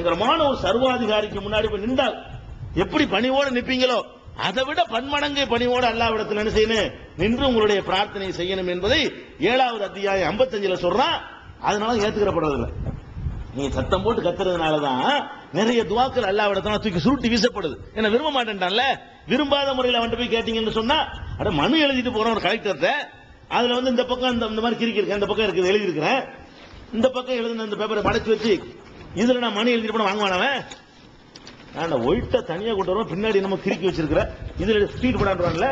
பயங்கரமான ஒரு சர்வாதிகாரிக்கு முன்னாடி போய் நின்றால் எப்படி பணிவோடு நிற்பீங்களோ? அதை விட பன்மடங்கு பணிவோடு அல்லாவிடத்தில் என்ன செய்யணும்? நின்று உங்களுடைய பிரார்த்தனை செய்யணும் என்பதை ஏழாவது அத்தியாயம் 55 சொல்றான் அதனால ஏத்துக்கிறப்படுறதில்லை நீங்க சத்தம் போட்டு கத்துறதுனால தான் நிறைய துவாக்கள் அல்லாவிடத்துல தூக்கி சுருட்டி வீசப்படுது. என்ன விரும்ப மாட்டேன்டான்ல? விரும்பாத முறையில் அவன்கிட்ட போய் கேட்டீங்கன்னு சொன்னா அட மனு எழுதிட்டு போறோம் ஒரு கலெக்டர்கிட்ட அதுல வந்து இந்த பக்கம் இந்த மாதிரி கிறுக்கி இருக்கேன் இந்த பக்கம் இருக்குது எழுதியிருக்கிறேன். இந்த பக்கம் எழுதின இந்த பேப்பரை மடச்சு வச்சு இதுல நான் மணி எழுதிட்டு போன வாங்குவானவன் நான் ஒயிட்ட தனியா கொண்டு வரோம் பின்னாடி நம்ம கிறுக்கி வச்சிருக்கிற. இதுல ஸ்பீட் போடான்றான்ல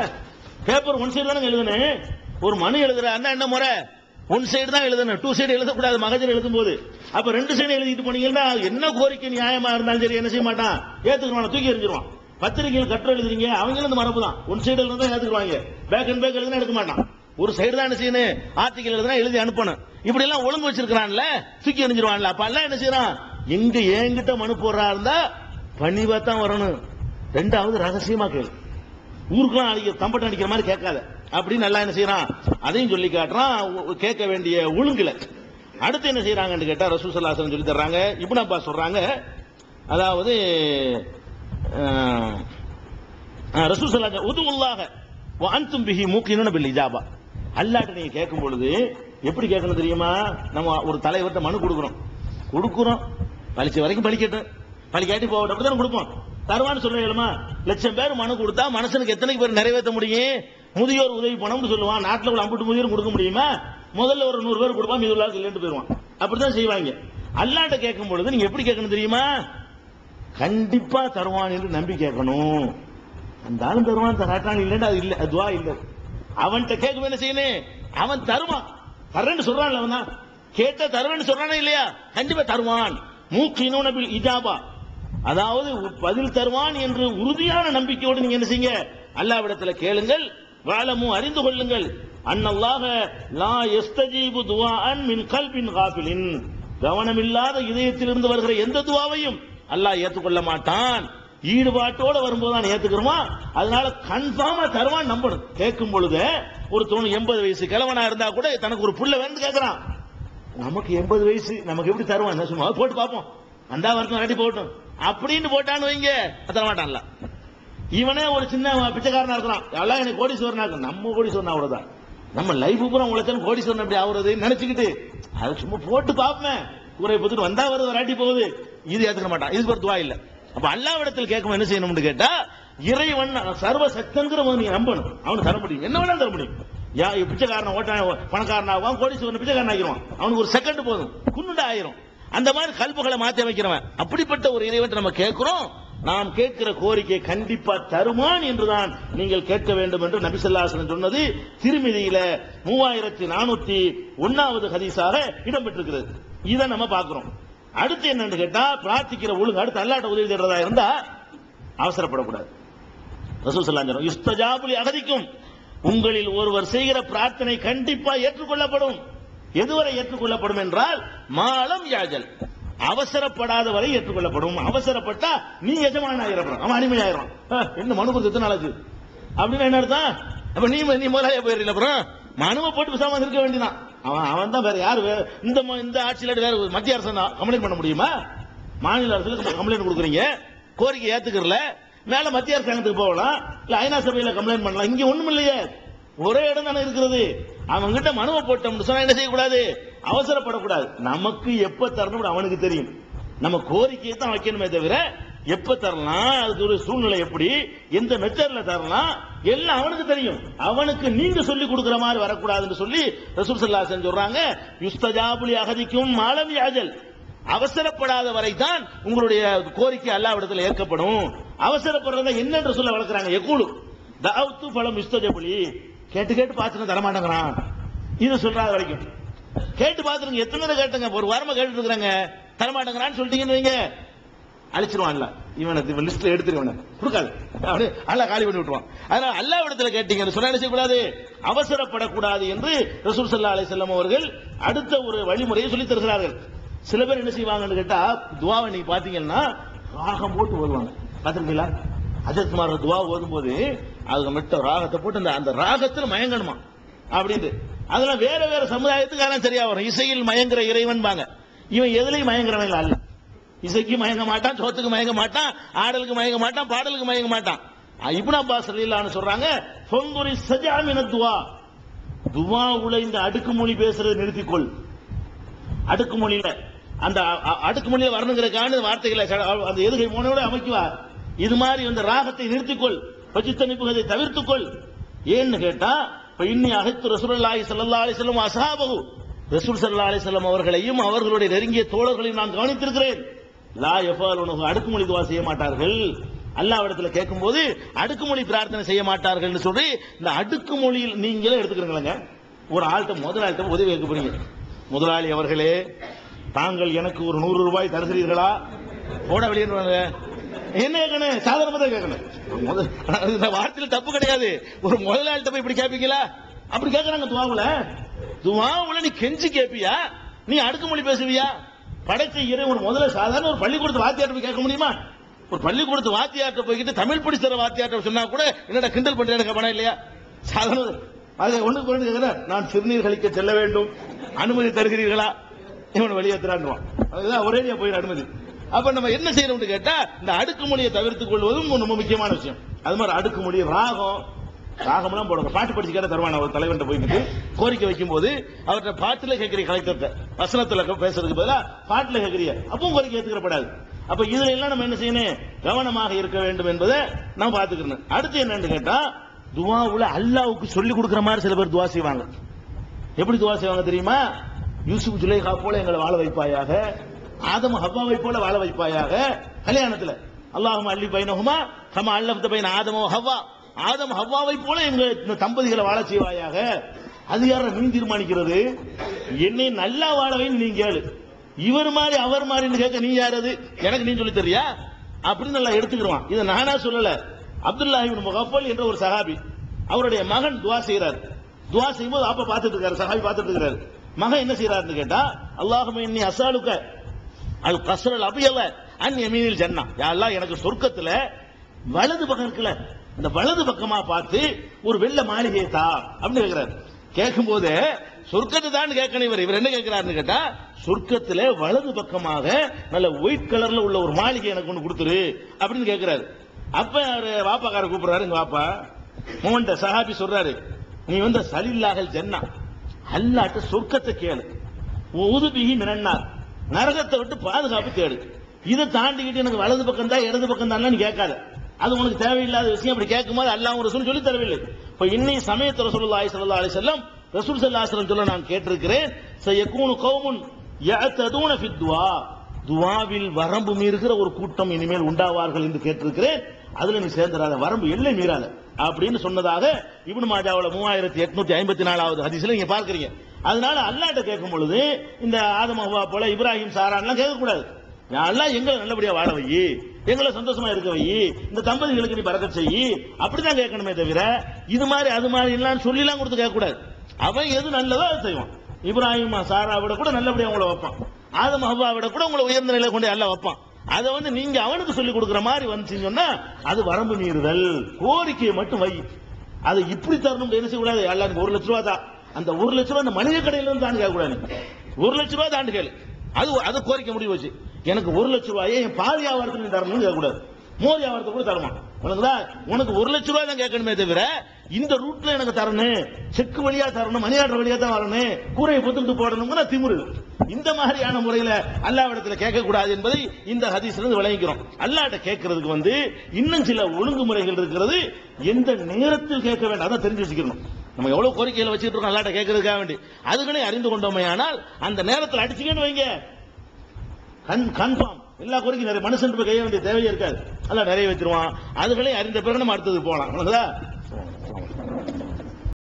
பேப்பர் ஒன் சைடு தானே எழுதுனேன். ஒரு மனு எழுதுற அண்ணா என்ன முறை? ஒன் சைடு தான் எழுதணும் டூ சைடு எழுதக்கூடாது மகஜன் எழுதும் போது அப்ப ரெண்டு சைடு எழுதிட்டு போனீங்கன்னா என்ன கோரிக்கை நியாயமா இருந்தாலும் சரி என்ன செய்ய மாட்டான்? ஏத்துக்கிறான் தூக்கி எறிஞ்சிருவான். பத்திரிகையில் கட்டுரை எழுதுறீங்க அவங்களும் இந்த மரபு தான் ஒன் சைடு எழுதுனா ஏத்துக்குவாங்க. பேக் அண்ட் பேக் எழுதுனா எடுக்க மாட்டான். ஒரு சைடு தான் என்ன செய்யணும்? ஆர்டிகல் எழுதுனா எழுதி அனுப்பணும். இப்படி எல்லாம் ஒழுங்கு வச்சிருக்கிறான்ல தூக்கி எறிஞ்சிருவான்ல. அப்ப எல்லாம் என்ன செய்யறான்? எங்க என்கிட்ட மனு போடுறா இருந்தா பணிவா தான் வரணும். ரெண்டாவது ரகசியமா கேளு. ஊருக்குலாம் அடிக்க தம்பட்டம் அடிக்கிற மாதிரி கேட்காத. அப்படின்னு நல்லா என்ன செய்யறான்? அதையும் சொல்லி காட்டுறான். கேட்க வேண்டிய ஒழுங்குல. அடுத்து என்ன செய்யறாங்கன்னு கேட்டா ரசூல் சல்லாசன் சொல்லி தர்றாங்க. இப்னு அப்பா சொல்றாங்க. அதாவது ரசூல் உது உதுவுல்லாக அன்தும் பிஹி மூக்கினு பில் இஜாபா. அல்லாட்ட நீங்க கேட்கும் பொழுது எப்படி கேட்கணும் தெரியுமா? நம்ம ஒரு தலைவர்கிட்ட மனு கொடுக்குறோம். கொடுக்குறோம். பழிச்ச வரைக்கும் பழிக்கட்டும். பழிக்காட்டி போகட்டும். அப்படிதான் கொடுப்போம். தருவான்னு சொல்லுமா லட்சம் பேர் மனு கொடுத்தா மனுஷனுக்கு எத்தனை பேர் நிறைவேற்ற முடியும்? முதியோர் உதவி பணம்னு சொல்லுவான். நாட்டில் உள்ள அம்புட்டு முதியோர் கொடுக்க முடியுமா? முதல்ல ஒரு நூறு பேர் கொடுப்பான் மீது உள்ளாருக்கு இல்லைன்னு போயிடுவான். அப்படிதான் செய்வாங்க. அல்லாட்ட கேட்கும் பொழுது நீங்க எப்படி கேட்கணும் தெரியுமா? கண்டிப்பா தருவான் என்று நம்பி கேட்கணும். அந்த ஆளும் தருவான் தராட்டான் இல்லைன்னு அது இல்லை அதுவா இல்லை. அவன்கிட்ட கேட்கும் என்ன செய்யணும்? அவன் தருவான். தரேன்னு சொல்றான்ல அவன் தான். கேட்ட தருவேன்னு சொல்றானே இல்லையா? கண்டிப்பா தருவான். மூக்கினு நபில் இஜாபா. அதாவது பதில் தருவான் என்று உறுதியான நம்பிக்கையோடு நீங்க என்ன செய்யுங்க? அல்லாவிடத்துல கேளுங்கள் வாழமும் அறிந்து கொள்ளுங்கள். அன்னல்லாக லா எஸ்தஜீபு துவாஅன் மின் கல்பின் காபிலின் கவனமில்லாத இதயத்திலிருந்து வருகிற எந்த துவாவையும் அல்லாஹ் ஏற்றுக்கொள்ள மாட்டான். ஈடுபாட்டோட வரும்போது தான் ஏத்துக்கிறோமா? அதனால கன்ஃபார்மா தருவான் நம்பணும். கேட்கும் பொழுது ஒரு எண்பது வயசு கிழவனா இருந்தா கூட தனக்கு ஒரு புள்ள வேணும் கேட்கறான் நமக்கு எண்பது வயசு நமக்கு எப்படி தருவான்? என்ன சும்மா போட்டு பார்ப்போம். அந்த வரைக்கும் கட்டி போட்டும் அப்படின்னு போட்டான்னு வைங்க. தரமாட்டான்ல. இவனே ஒரு சின்ன பிச்சைக்காரனா இருக்கிறான். எல்லாம் எனக்கு கோடீஸ்வரனா இருக்கு நம்ம கோடீஸ்வரனா அவ்வளவுதான். நம்ம லைஃப் பூரா உழைச்சாலும் கோடீஸ்வரன் எப்படி ஆகுறது நினைச்சுக்கிட்டு அது சும்மா போட்டு பார்ப்பேன் கூரை போத்துட்டு வந்தா வருது வராட்டி போகுது. இது ஏத்துக்க மாட்டான். இது ஒரு துவா அப்ப அல்லாவிடத்தில் கேட்கும் என்ன செய்யணும்னு கேட்டா இறைவன் சர்வ சக்தங்கிறவன் நீ நம்பணும். அவனுக்கு தர முடியும். என்ன வேணாலும் தர முடியும். யா பிச்சைக்காரன் ஓட்ட பணக்காரன் ஆவான் கோடீஸ்வரன் பிச்சைக்காரன் ஆகிருவான் அவனுக்கு ஒரு செகண்ட் போதும். குன்னுடா ஆயிரும். அந்த மாதிரி கல்புகளை மாத்தி அமைக்கிறவன். அப்படிப்பட்ட ஒரு இறைவன் நம்ம கேட்கிறோம். நாம் கேட்கிற கோரிக்கை கண்டிப்பா தருமான் என்றுதான் நீங்கள் கேட்க வேண்டும் என்று நபிசல்லாசன் சொன்னது திருமதியில மூவாயிரத்தி நானூத்தி ஒன்னாவது ஹதீஸாக இடம்பெற்றிருக்கிறது. இதை நம்ம பார்க்கிறோம். அடுத்து என்னன்னு கேட்டா பிரார்த்திக்கிற ஒழுங்கு அடுத்து அல்லாட்ட உதவி தேடுறதா இருந்தா அவசரப்படக்கூடாது. ரசூல் ஸல்லல்லாஹு அலைஹி அகதிக்கும் உங்களில் ஒருவர் செய்கிற பிரார்த்தனை கண்டிப்பா ஏற்றுக்கொள்ளப்படும். எதுவரை ஏற்றுக்கொள்ளப்படும் என்றால் மாலம் யாஜல். அவசரப்படாத வரை ஏற்றுக்கொள்ளப்படும். அவசரப்பட்டா நீ எஜமான ஆயிரம் அவன் அடிமை ஆயிரம் என்ன மனு கொடுத்து எத்தனை நாளாச்சு? அப்படின்னு என்ன அர்த்தம்? அப்ப நீ நீ முதலாளியா போயிடல அப்புறம்? மனுவை போட்டு விசாம இருக்க வேண்டியதான் அவன் அவன் தான் வேற யாரு? இந்த ம- இந்த ஆட்சியில வேற ஒரு மத்திய அரசு கம்ப்ளைண்ட் பண்ண முடியுமா? மாநில அரசுல கம்ப்ளைண்ட் கொடுக்குறீங்க. கோரிக்கை ஏத்துக்கறல. மேல மத்திய அரசாங்கத்துக்கு போகலாம்? இல்ல ஐநா சபையில கம்ப்ளைண்ட் பண்ணலாம். இங்க ஒண்ணும் இல்லையே. ஒரே இடம் தானே இருக்கிறது. அவங்க கிட்ட மனுவை போட்டோம்னு சொன்னா என்ன செய்யக்கூடாது? அவசரப்படக்கூடாது. நமக்கு எப்ப தரணும் அவனுக்கு தெரியும். நம்ம கோரிக்கையை தான் வைக்கணுமே தவிர எப்ப தரலாம்? அதுக்கு ஒரு சூழ்நிலை எப்படி? எந்த மெத்தட்ல தரலாம்? எல்லாம் அவனுக்கு தெரியும். அவனுக்கு நீங்க சொல்லி கொடுக்கிற மாதிரி வரக்கூடாதுன்னு சொல்லி ரசூல் சல்லாசன் சொல்றாங்க யுஸ்தஜாபுலி அகதிக்கும் மாலம் யாஜல் அவசரப்படாத வரை தான் உங்களுடைய கோரிக்கை அல்லாவிடத்தில் ஏற்கப்படும். அவசரப்படுறத என்னென்று சொல்ல வளர்க்குறாங்க? எக்கூடு தாவுத்து பலம் யுஸ்தஜபுலி கேட்டு கேட்டு பார்த்துட்டு தரமாட்டேங்கிறான். இது சொல்றாத வரைக்கும். கேட்டு பார்த்துருங்க. எத்தனை கேட்டுங்க? ஒரு வாரமா கேட்டு இருக்கிறாங்க. தரமாட்டேங்கிறான்னு சொல்லிட்டீங்கன்னு வைங்க. அழிச்சிருவான்ல. இவனை இவன் லிஸ்ட்ல எடுத்துருவன கொடுக்காது. அப்படி அல்ல காலி பண்ணி விட்டுருவான். அதனால அல்லாஹ் இடத்துல கேட்டீங்கன்னு சொன்னா என்ன செய்யக்கூடாது. அவசரப்படக்கூடாது என்று ரசூல் சல்லா அலி செல்லம் அவர்கள் அடுத்த ஒரு வழிமுறையை சொல்லி தருகிறார்கள். சில பேர் என்ன செய்வாங்கன்னு கேட்டா துவாவை நீங்க பாத்தீங்கன்னா ராகம் போட்டு ஓதுவாங்க. பாத்திருக்கீங்களா அஜத் குமார் துவா ஓதும் போது அதுக்கு மட்டும் ராகத்தை போட்டு அந்த அந்த ராகத்தில் மயங்கணுமா? அப்படின்ட்டு. அதெல்லாம் வேற வேற சமுதாயத்துக்கு அதெல்லாம் சரியா வரும். இசையில் மயங்குற இறைவன் பாங்க இவன் எதுலையும் மயங்குறவன் அல்ல. இசைக்கு மயங்க மாட்டான் சோத்துக்கு மயங்க மாட்டான் ஆடலுக்கு மயங்க மாட்டான் பாடலுக்கு மயங்க மாட்டான். இப்னு அப்பாஸ் ரலியல்லாஹு சொல்றாங்க பொங்குரி சஜாமின துவா. துவாவுல இந்த அடுக்குமொழி பேசுறதை நிறுத்திக்கொள். அடுக்குமொழியில அந்த அடுக்குமொழியை அ- வரணுங்கிறதுக்கான வார்த்தைகளை ச- அந்த எதுகை மோனோட அமைக்குவா? இது மாதிரி அந்த ராகத்தை நிறுத்திக்கொள் பச்சித்தனிப்புகளை தவிர்த்துக்கொள். ஏன்னு கேட்டா இப்ப இன்னி அகத்து ரசூலுல்லாஹி சல்லா அலைஹி அசாபகு ரசூல் சல்லா அலைஹி அவர்களையும் அவர்களுடைய நெருங்கிய தோழர்களையும் நான் கவனித்திருக்கிறேன். லா யஃபாலுனஹு அடுக்குமொழி துவா செய்ய மாட்டார்கள். அல்லாஹ்விடத்துல கேட்கும்போது அடுக்குமொழி பிரார்த்தனை செய்ய மாட்டார்கள்னு சொல்லி இந்த அடுக்குமொழியில் நீங்களே எடுத்துக்கிறீங்களங்க. ஒரு ஆள்கிட்ட முதலாளிட்ட உதவி கேட்க போறீங்க முதலாளி அவர்களே தாங்கள் எனக்கு ஒரு நூறு ரூபாய் தருகிறீர்களா? போட வெளியே என்ன கேட்கணும்? சாதாரணமா தான் கேட்கணும். இந்த வார்த்தையில் தப்பு கிடையாது. ஒரு முதலாளிட்ட போய் இப்படி கேட்பீங்களா? அப்படி கேட்கறாங்க துவாவுல. துவாவுல நீ கெஞ்சி கேட்பியா நீ அடுக்குமொழி பேசுவியா? படைச்ச இறைவன் முதல்ல சாதாரண ஒரு பள்ளிக்கூடத்து வாத்தியார்ட்ட போய் கேட்க முடியுமா? ஒரு பள்ளிக்கூடத்து வாத்தியார்ட்ட போய்கிட்டு தமிழ் படிச்சுற வாத்தியார்ட்ட சொன்னா கூட என்னடா கிண்டல் பண்றேன் எனக்கு பணம் இல்லையா? சாதாரண அது ஒண்ணுக்கு ஒண்ணு கேட்கிறேன் நான் சிறுநீர் கழிக்க செல்ல வேண்டும். அனுமதி தருகிறீர்களா? இவன் வெளியேற்றுறான் அதுதான் ஒரே போயிடும் அனுமதி. அப்ப நம்ம என்ன செய்யணும்னு கேட்டா இந்த அடுக்குமொழியை தவிர்த்துக் கொள்வதும் ரொம்ப முக்கியமான விஷயம். அது மாதிரி அடுக்குமொழி ராகம் ராகம்லாம் போடுங்க. பாட்டு படிச்சு கேட்ட தருவான ஒரு தலைவன் போயிட்டு கோரிக்கை வைக்கும் போது அவர்கிட்ட பாட்டுல கேட்கிற கலெக்டர்கிட்ட. வசனத்துல பேசுறதுக்கு பதிலாக பாட்டுல கேட்கறிய அப்பவும் கோரிக்கை ஏத்துக்கப்படாது அப்ப இதுல எல்லாம் நம்ம என்ன செய்யணும்? கவனமாக இருக்க வேண்டும் என்பதை நான் பாத்துக்கணும் அடுத்து என்னன்னு கேட்டா துவாவுல அல்லாவுக்கு சொல்லி கொடுக்கிற மாதிரி சில பேர் துவா செய்வாங்க. எப்படி துவா செய்வாங்க தெரியுமா? யூசுப் ஜுலேஹா போல எங்களை வாழ வைப்பாயாக. ஆதம் ஹவ்வாவை போல வாழ வைப்பாயாக. கல்யாணத்துல. அல்லாஹும் அள்ளி பைனஹுமா கமா அல்லப்த பைன ஆதமோ ஹவ்வா. ஆதம் ஹவ்வாவை போல எங்க இந்த தம்பதிகளை வாழ செய்வாயாக? அது யார நீ தீர்மானிக்கிறது. என்னை நல்லா வாழவேன்னு நீ கேளு. இவர் மாதிரி அவர் மாதிரின்னு கேட்க நீ யார் அது? எனக்கு நீ சொல்லி தெரியா அப்படின்னு நல்லா எடுத்துக்கிடுவான். இதை நானா சொல்லல. அப்துல்லா முகப்பல் என்ற ஒரு சஹாபி அவருடைய மகன் துவா செய்கிறார் துவா செய்யும்போது அப்ப பார்த்துட்டு இருக்காரு சஹாபி பார்த்துட்டு இருக்காரு. மகன் என்ன செய்யறாருன்னு கேட்டா அல்லாஹுமே இன்னி அசாலுக்க அல் கசரல் அபியல அன் எமீனில் ஜன்னா. யாரெல்லாம் எனக்கு சொர்க்கத்துல வலது பக்கம் இருக்குல்ல இந்த வலது பக்கமா பார்த்து ஒரு வெள்ள மாளிகையை தா அப்படின்னு கேட்கிறாரு கேட்கும் போது சொர்க்கத்தை தான் கேட்கணும் இவர். இவர் என்ன கேட்கிறாருன்னு கேட்டா சொர்க்கத்துல வலது பக்கமாக நல்ல ஒயிட் கலர்ல உள்ள ஒரு மாளிகை எனக்கு ஒன்று கொடுத்துரு அப்படின்னு கேட்கிறாரு அப்ப அவரு வாப்பாக்கார கூப்பிடுறாரு எங்க வாப்பா. மோகன்ட சஹாபி சொல்றாரு நீ வந்து சலில்லாகல் ஜன்னா. அல்லாட்ட சொர்க்கத்தை கேளு. உதுபிகி மினன்னார். நரகத்தை விட்டு பாதுகாப்பு தேடு. இதை தாண்டிக்கிட்டு எனக்கு வலது பக்கம் தான் இடது பக்கம் தான் கேட்காது. அது உனக்கு தேவையில்லாத விஷயம் அப்படி கேட்கும்போது அல்லாஹ் ரசூல் சொல்லி தரவில்லை. இப்ப இன்னை சமயத்து ரசூலுல்லாஹி ஸல்லல்லாஹு அலைஹி வஸல்லம் ரசூல் ஸல்லல்லாஹு அலைஹி சொல்ல நான் கேட்டிருக்கிறேன் சயகூனு கௌமுன் யஅததுன ஃபி துவா. துவாவில் வரம்பு மீறுகிற ஒரு கூட்டம் இனிமேல் உண்டாவார்கள் என்று கேட்டிருக்கிறேன். அதுல நீ சேர்ந்துடாத வரம்பு எல்லை மீறாத. அப்படின்னு சொன்னதாக இப்னு மாஜாவுல மூவாயிரத்தி எட்நூத்தி ஐம்பத்தி நாலாவது ஹதீஸ்ல நீங்க பார்க்கறீங்க. அதனால அல்லாட்ட கேட்கும் பொழுது இந்த ஆதம் போல இப்ராஹிம் சாரான்லாம் கேட்கக்கூடாது. எல்லாம் எங்களை நல்லபடியா வாழ வை. எங்களை சந்தோஷமா இருக்க வை. இந்த தம்பதிகளுக்கு நீ பறக்க செய்யி அப்படிதான் கேட்கணுமே தவிர இது மாதிரி அது மாதிரி எல்லாம் சொல்லிலாம் கொடுத்து கேட்க கூடாது அவன் எது நல்லதோ அதை செய்வான். இப்ராஹிம் சாராவிட கூட நல்லபடியா உங்களை வைப்பான். ஆதம் ஹவ்வாவிட கூட உங்களை உயர்ந்த நிலை கொண்டு எல்லாம் வைப்பான். அதை வந்து நீங்க அவனுக்கு சொல்லி கொடுக்குற மாதிரி வந்துச்சுன்னு சொன்னா அது வரம்பு மீறுதல். கோரிக்கையை மட்டும் வை. அதை இப்படி தரணும் என்ன செய்யக்கூடாது? எல்லாருக்கும் ஒரு லட்ச ரூபா தான். அந்த ஒரு லட்ச ரூபா அந்த மளிகை கடையில இருந்து தாண்டு கேட்கக்கூடாது. நீ. ஒரு லட்ச ரூபா தாண்டு கேளு. அது அது கோரிக்கை முடிவு வச்சு எனக்கு ஒரு லட்ச ரூபாயை என் பால் வியாபாரத்துக்கு நீ தரணும்னு கேட்கக்கூடாது. மோர் வியாபாரத்தை கூட தருமா உனக்குதா? உனக்கு ஒரு லட்ச ரூபாய் தான் கேட்கணுமே தவிர இந்த ரூட்ல எனக்கு தரணும் செக் வழியா தரணும் மணி ஆர்டர் வழியா தான் வரணும் கூரையை பொத்துட்டு போடணும்னு திமுரு. இந்த மாதிரியான முறையில அல்லாவிடத்துல கேட்க கூடாது என்பதை இந்த ஹதீஸ்ல இருந்து விளங்கிக்கிறோம். அல்லாட்ட கேட்கறதுக்கு வந்து இன்னும் சில ஒழுங்குமுறைகள் இருக்கிறது. எந்த நேரத்தில் கேட்க வேண்டாம். அதை தெரிஞ்சு வச்சுக்கணும். நம்ம எவ்வளவு கோரிக்கைகளை வச்சுட்டு இருக்கோம் அல்லாட்ட கேட்கறதுக்காக வேண்டி. அதுக்குன்னே அறிந்து கொண்டோமே ஆனால் அந்த நேரத்தில் அடிச்சுக்கன்னு வைங்க. கன்ஃபார்ம் எல்லா குறைக்கும் நிறைய மனுஷன் போய் கைய வேண்டிய தேவையே இருக்காது. அதெல்லாம் நிறைய வச்சிருவான். அதுகளை அறிந்த பிறகு நம்ம அடுத்தது போகலாம்